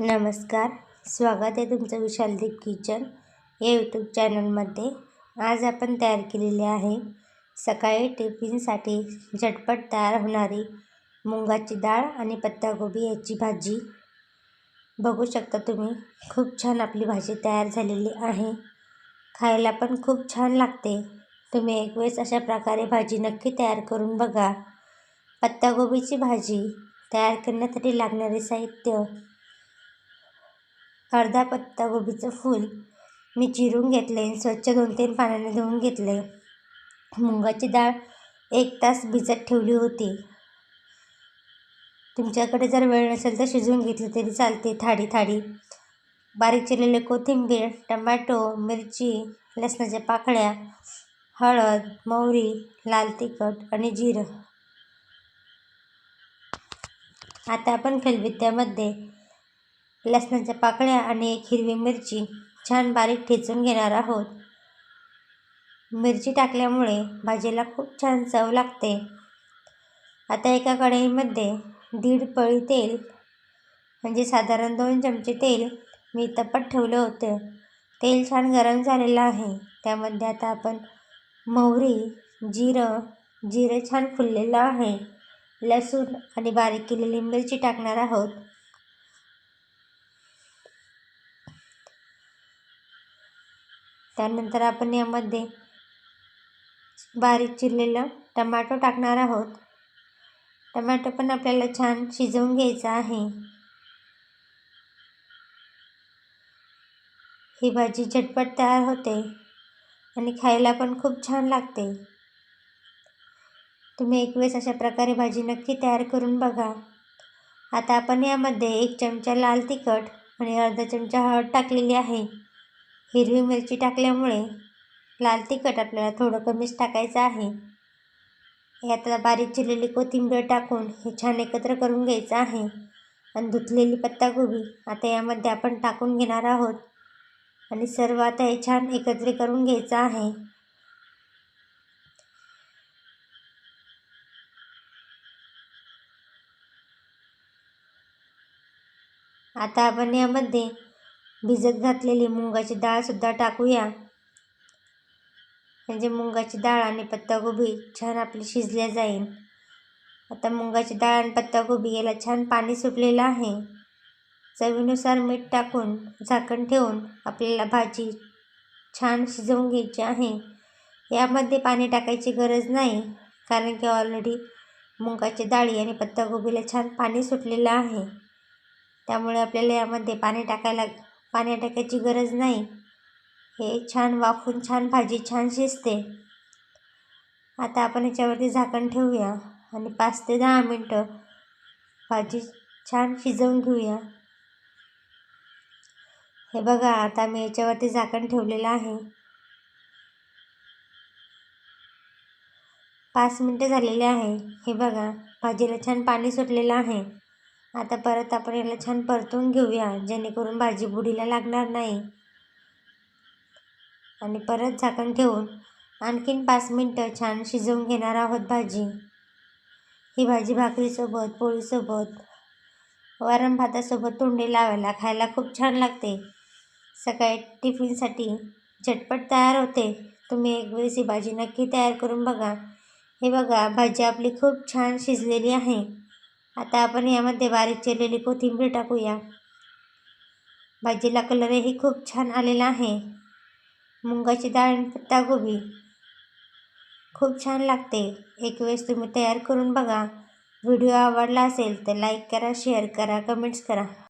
नमस्कार. स्वागत आहे तुमचं विशालदीप किचन या यूट्यूब चॅनलमध्ये आज आपण तयार केलेले आहे सकाळी टिफिनसाठी झटपट तयार होणारी मुंगाची डाळ आणि पत्तागोबी याची भाजी. बघू शकता तुम्ही खूप छान आपली भाजी तयार झालेली आहे. खायला पण खूप छान लागते. तुम्ही एक वेळेस अशा प्रकारे भाजी नक्की तयार करून बघा. पत्तागोबीची भाजी तयार करण्यासाठी लागणारे साहित्य अर्धा पत्तागोबीचं फूल मी चिरून घेतले स्वच्छ दोन तीन पाण्याने धुवून घेतले. मुगाची डाळ एक तास भिजत ठेवली होती. तुमच्याकडे जर वेळ नसेल तर शिजवून घेतली तरी चालते. थाडी थाडी बारीक चिरलेले कोथिंबीर टमॅटो मिरची लसणाच्या पाकळ्या हळद मोहरी लाल तिखट आणि जिरं. आता आपण खलबित्त्यामध्ये लसणाच्या पाकळ्या आणि एक हिरवी मिरची छान बारीक ठेचून घेणार आहोत. मिरची टाकल्यामुळे भाजीला खूप छान चव लागते. आता एका कढईमध्ये दीड पळी तेल म्हणजे साधारण दोन चमचे तेल मी तपत ठेवलं होतं. तेल छान गरम झालेलं आहे. त्यामध्ये आता आपण मोहरी जिरं जिरं छान फुललेलं आहे. लसूण आणि बारीक केलेली मिरची टाकणार आहोत. त्यानंतर आपण यामध्ये बारीक चिरलेलं टमाटो टाकणार आहोत. टमाटो पण आपल्याला छान शिजवून घ्यायचा आहे. ही भाजी झटपट तयार होते आणि खायला पण खूप छान लागते. तुम्ही एक वेळेस अशा प्रकारे भाजी नक्की तयार करून बघा. आता आपण यामध्ये एक चमचा लाल तिखट आणि अर्धा चमचा हळद टाकलेली आहे. हिरवी मिरची टाकल्यामुळे लाल तिखट आपल्याला थोडं कमीच टाकायचं आहे. यातला बारीक चिरलेली कोथिंबीर टाकून हे छान एकत्र करून घ्यायचं आहे. आणि धुतलेली पत्ताकोबी आता यामध्ये आपण टाकून घेणार आहोत. आणि सर्व आता हे छान एकत्र करून घ्यायचं आहे. आता आपण यामध्ये भिजत घातलेली मुगाची डाळसुद्धा टाकूया. म्हणजे मुगाची डाळ आणि पत्तागोबी छान आपली शिजल्या जाईल. आता मुगाची डाळ आणि पत्तागोबी याला छान पाणी सुटलेलं आहे. चवीनुसार मीठ टाकून झाकण ठेवून आपल्याला भाजी छान शिजवून घ्यायची आहे. यामध्ये पाणी टाकायची गरज नाही कारण की ऑलरेडी मुगाची डाळी आणि पत्तागोबीला छान पाणी सुटलेलं आहे. त्यामुळे आपल्याला यामध्ये पाणी टाकायला पाणी टाकायची गरज नाही. हे छान वाफून छान भाजी छान शिजते. आता आपण याच्यावरती झाकण ठेवूया आणि पाच ते दहा मिनटं भाजी छान शिजवून घेऊया. हे बघा आता मी याच्यावरती झाकण ठेवलेलं आहे. पाच मिनटं झालेले आहे. हे बघा भाजीला छान पाणी सुटलेलं आहे. आता परत आपण याला छान परतून घेऊया जेणेकरून भाजी बुडीला लागणार नाही. आणि परत झाकण ठेवून आणखीन पाच मिनटं छान शिजवून घेणार आहोत भाजी. ही भाजी भाकरीसोबत पोळीसोबत वरण भातासोबत तोंडी लावायला खायला खूप छान लागते. सकाळी टिफिनसाठी झटपट तयार होते. तुम्ही एक वेळेस ही भाजी नक्की तयार करून बघा. हे बघा भाजी आपली खूप छान शिजलेली आहे. आता आपण यामध्ये बारीक चिरलेली कोथिंबीर टाकूया. भाजीला कलरही खूप छान आलेला आहे. मुंगाची डाळ आणि पत्तागोबी खूप छान लागते. एक वेळेस तुम्ही तयार करून बघा. व्हिडिओ आवडला असेल तर लाईक करा शेअर करा कमेंट्स करा.